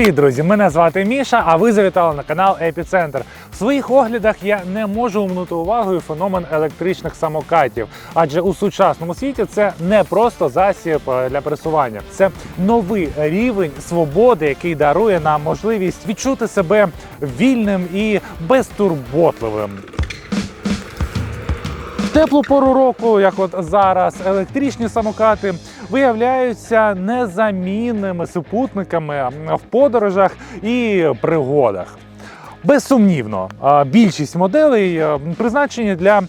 Привіт, друзі! Мене звати Міша, а ви завітали на канал Епіцентр. В своїх оглядах я не можу оминути увагою феномен електричних самокатів, адже у сучасному світі це не просто засіб е, для пересування, це новий рівень свободи, який дарує нам можливість відчути себе вільним і безтурботливим. Теплу пору року, як от зараз, електричні самокати виявляються незамінними супутниками в подорожах і пригодах. Безсумнівно, більшість моделей призначені для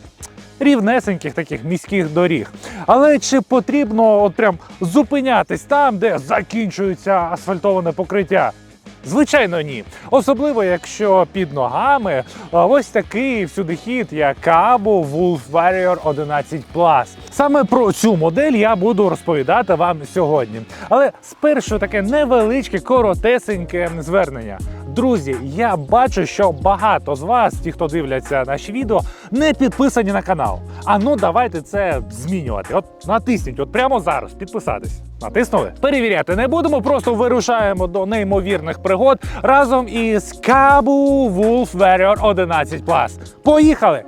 рівнесеньких таких міських доріг. Але чи потрібно от прям зупинятись там, де закінчується асфальтоване покриття? Звичайно, ні. Особливо, якщо під ногами ось такий всюдихід, як Cabo Wolf Warrior 11 Саме про цю модель я буду розповідати вам сьогодні. Але спершу таке невеличке, коротесеньке звернення. Друзі, я бачу, що багато з вас, ті, хто дивляться наші відео, не підписані на канал. А ну давайте це змінювати. От натисніть, от прямо зараз підписатись. Натиснули? Перевіряти не будемо, просто вирушаємо до неймовірних пригод разом із Cabo Wolf Warrior 11 Поїхали!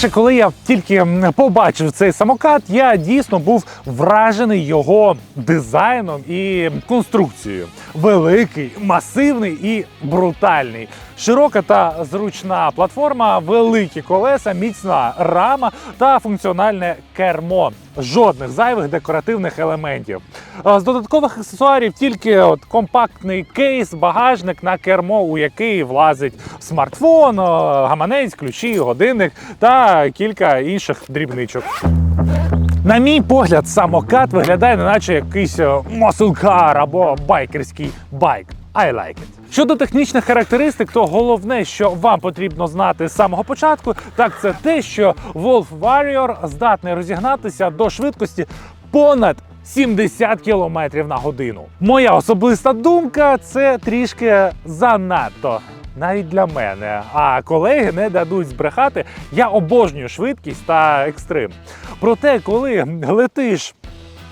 Перше, коли я тільки побачив цей самокат, я дійсно був вражений його дизайном і конструкцією. Великий, масивний і брутальний. Широка та зручна платформа, великі колеса, міцна рама та функціональне кермо. Жодних зайвих декоративних елементів. З додаткових аксесуарів тільки от компактний кейс, багажник на кермо, у який влазить смартфон, гаманець, ключі, годинник та кілька інших дрібничок. На мій погляд, самокат виглядає, неначе якийсь маселкар або байкерський байк. I like it. Щодо технічних характеристик, то головне, що вам потрібно знати з самого початку, так це те, що Wolf Warrior здатний розігнатися до швидкості понад 70 км на годину. Моя особиста думка це трішки занадто. Навіть для мене, а колеги не дадуть збрехати. Я обожнюю швидкість та екстрим. Проте, коли летиш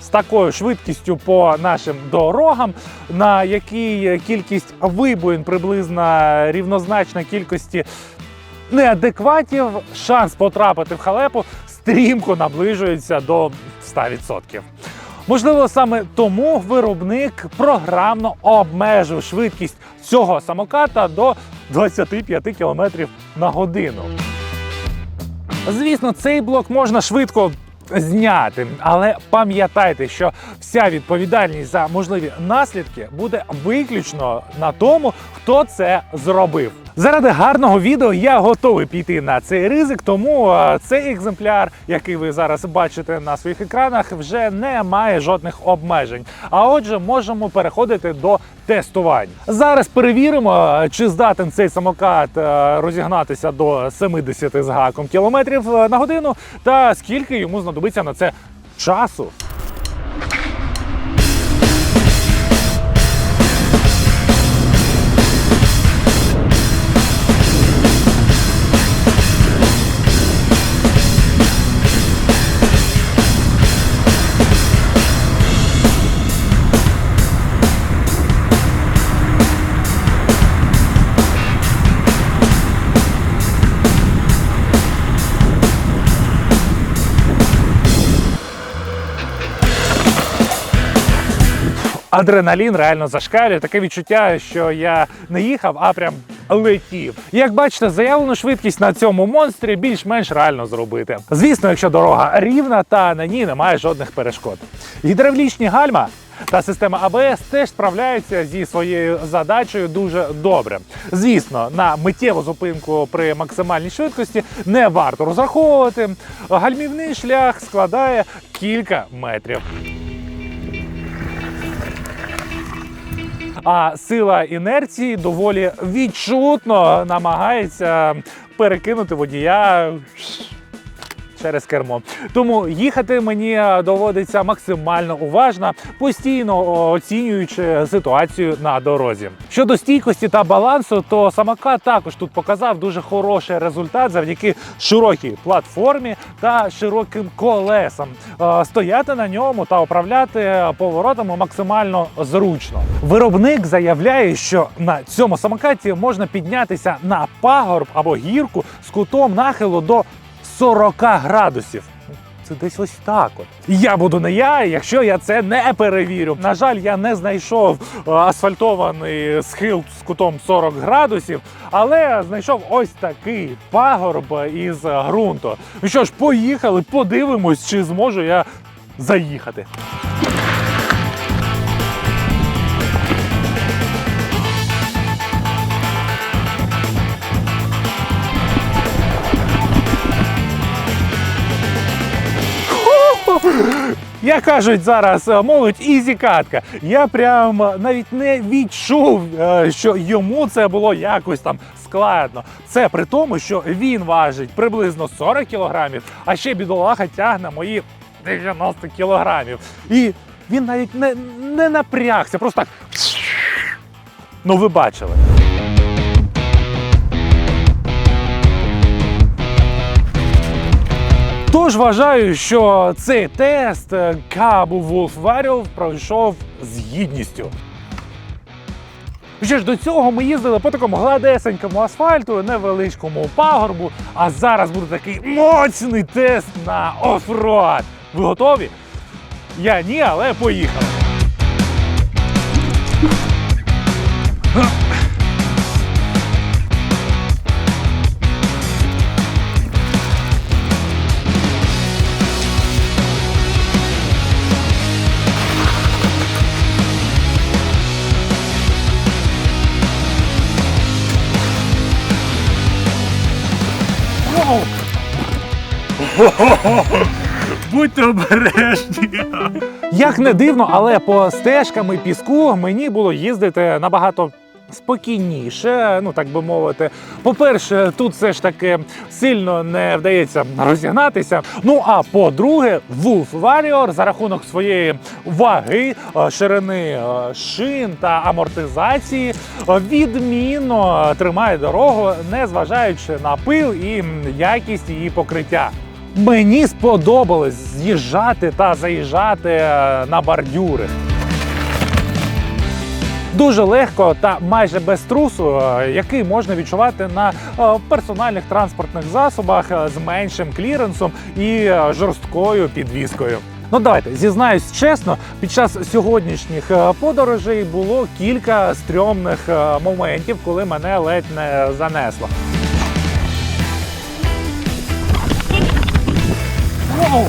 з такою швидкістю по нашим дорогам, на якій кількість вибоїн приблизно рівнозначна кількості неадекватів, шанс потрапити в халепу стрімко наближується до 100%. Можливо, саме тому виробник програмно обмежив швидкість цього самоката до 25 км на годину. Звісно, цей блок можна швидко зняти, але пам'ятайте, що вся відповідальність за можливі наслідки буде виключно на тому, хто це зробив. Заради гарного відео я готовий піти на цей ризик, тому е, цей екземпляр, який ви зараз бачите на своїх екранах, вже не має жодних обмежень. А отже, можемо переходити до тестувань. Зараз перевіримо, е, чи здатен цей самокат е, розігнатися до 70 з гаком кілометрів на годину, та скільки йому знадобиться на це часу. Адреналін реально зашкалює. Таке відчуття, що я не їхав, а прям летів. Як бачите, заявлену швидкість на цьому монстрі більш-менш реально зробити. Звісно, якщо дорога рівна та на ній немає жодних перешкод. Гідравлічні гальма. Та система АБС теж справляються зі своєю задачею дуже добре. Звісно, на миттєву зупинку при максимальній швидкості не варто розраховувати. Гальмівний шлях складає кілька метрів. А сила інерції доволі відчутно намагається перекинути водія через кермо. Тому їхати мені е, доводиться максимально уважно, постійно оцінюючи ситуацію на дорозі. Щодо стійкості та балансу, то самокат також тут показав дуже хороший результат завдяки широкій платформі та широким колесам. Е, Стояти на ньому та управляти поворотами максимально зручно. Виробник заявляє, що на цьому самокаті можна піднятися на пагорб або гірку з кутом нахилу до 40 градусів. Це десь ось так. От я буду не я, якщо я це не перевірю. На жаль, я не знайшов е, асфальтований схил з кутом 40 градусів, але знайшов ось такий пагорб із ґрунту. Ну що ж, поїхали, подивимось, чи зможу я заїхати. Як кажуть зараз, е, молодь ізі катка. Я прям е, навіть не відчув, е, що йому це було якось там складно. Це при тому, що він важить приблизно 40 кілограмів, а ще бідолаха тягне мої 90 кілограмів. І він навіть не, не напрягся, просто так. Ну, ви бачили. Тож вважаю, що цей тест е, Кабу Wolf пройшов з гідністю. Що ж, до цього ми їздили по такому гладесенькому асфальту, невеличкому пагорбу, а зараз буде такий моцний тест на офроад. Ви готові? Я ні, але поїхали. Будьте обережні. Як не дивно, але по стежкам і піску мені було їздити набагато. Спокійніше, ну так би мовити. По-перше, тут все ж таки сильно не вдається розігнатися. Ну а по-друге, Wolf Warrior за рахунок своєї ваги, е, ширини е, шин та амортизації е, відмінно тримає дорогу, не зважаючи на пил і якість її покриття. Мені сподобалось з'їжджати та заїжджати е, на бордюри. Дуже легко та майже без трусу, е, який можна відчувати на е, персональних транспортних засобах з меншим кліренсом і жорсткою підвіскою. Ну давайте зізнаюсь чесно, під час сьогоднішніх подорожей було кілька стрьомних моментів, коли мене ледь не занесло. Воу!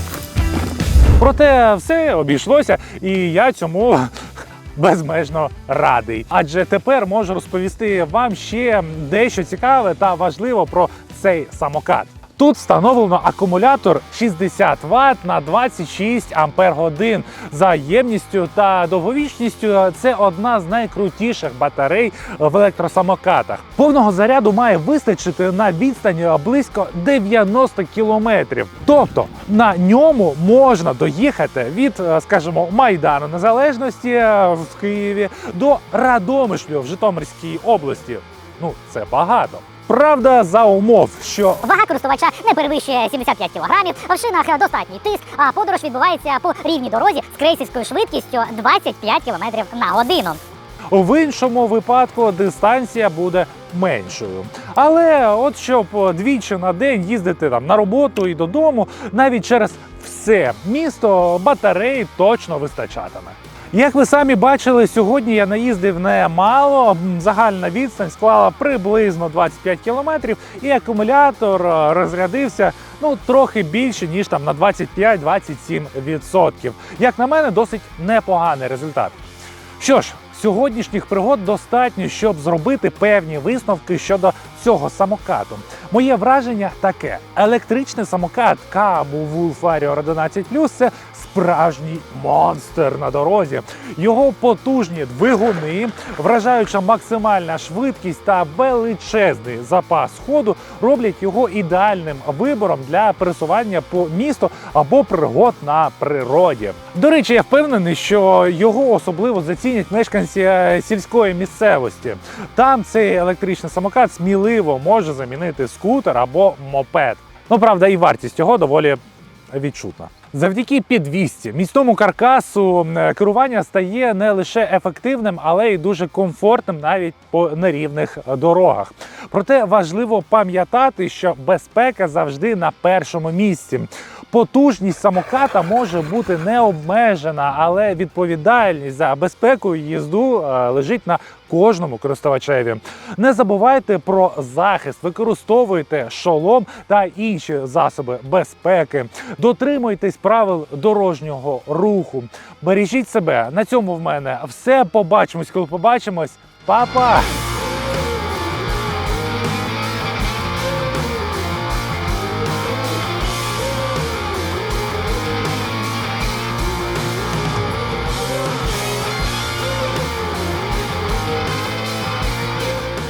Проте все обійшлося, і я цьому безмежно радий. Адже тепер можу розповісти вам ще дещо цікаве та важливо про цей самокат. Тут встановлено акумулятор 60 Вт на 26 Ампер годин. За ємністю та довговічністю це одна з найкрутіших батарей в електросамокатах. Повного заряду має вистачити на відстань близько 90 кілометрів. Тобто на ньому можна доїхати від, е, скажімо, Майдану Незалежності е, в Києві до Радомишлю в Житомирській області. Ну це багато. Правда, за умов, що Вага користувача не перевищує 75 кг, в шинах достатній тиск, а подорож відбувається по рівній дорозі з крейсерською швидкістю 25 км на годину. В іншому випадку дистанція буде меншою. Але от щоб двічі на день їздити там на роботу і додому, навіть через все місто батареї точно вистачатиме. Як ви самі бачили, сьогодні я наїздив немало. Загальна відстань склала приблизно 25 кілометрів, і акумулятор е, розрядився ну трохи більше ніж там на 25-27%. Як на мене, досить непоганий результат. Що ж, сьогоднішніх пригод достатньо, щоб зробити певні висновки щодо цього самокату. Моє враження таке: електричний самокат Кабу Warrior 11 це справжній монстр на дорозі. Його потужні двигуни, вражаюча максимальна швидкість та величезний запас ходу роблять його ідеальним вибором для пересування по місту або пригод на природі. До речі, я впевнений, що його особливо зацінять мешканці е, сільської місцевості. Там цей електричний самокат сміливо може замінити скутер або мопед. Ну правда, і вартість його доволі відчутна. Завдяки підвісці, міцному каркасу е, керування стає не лише ефективним, але й дуже комфортним навіть по нерівних дорогах. Проте важливо пам'ятати, що безпека завжди на першому місці. Потужність самоката може бути не обмежена, але відповідальність за безпеку їзду е, лежить на кожному користувачеві. Не забувайте про захист, використовуйте шолом та інші засоби безпеки. Дотримуйтесь правил дорожнього руху. Бережіть себе. На цьому в мене все. Побачимось, коли побачимось. Па-па!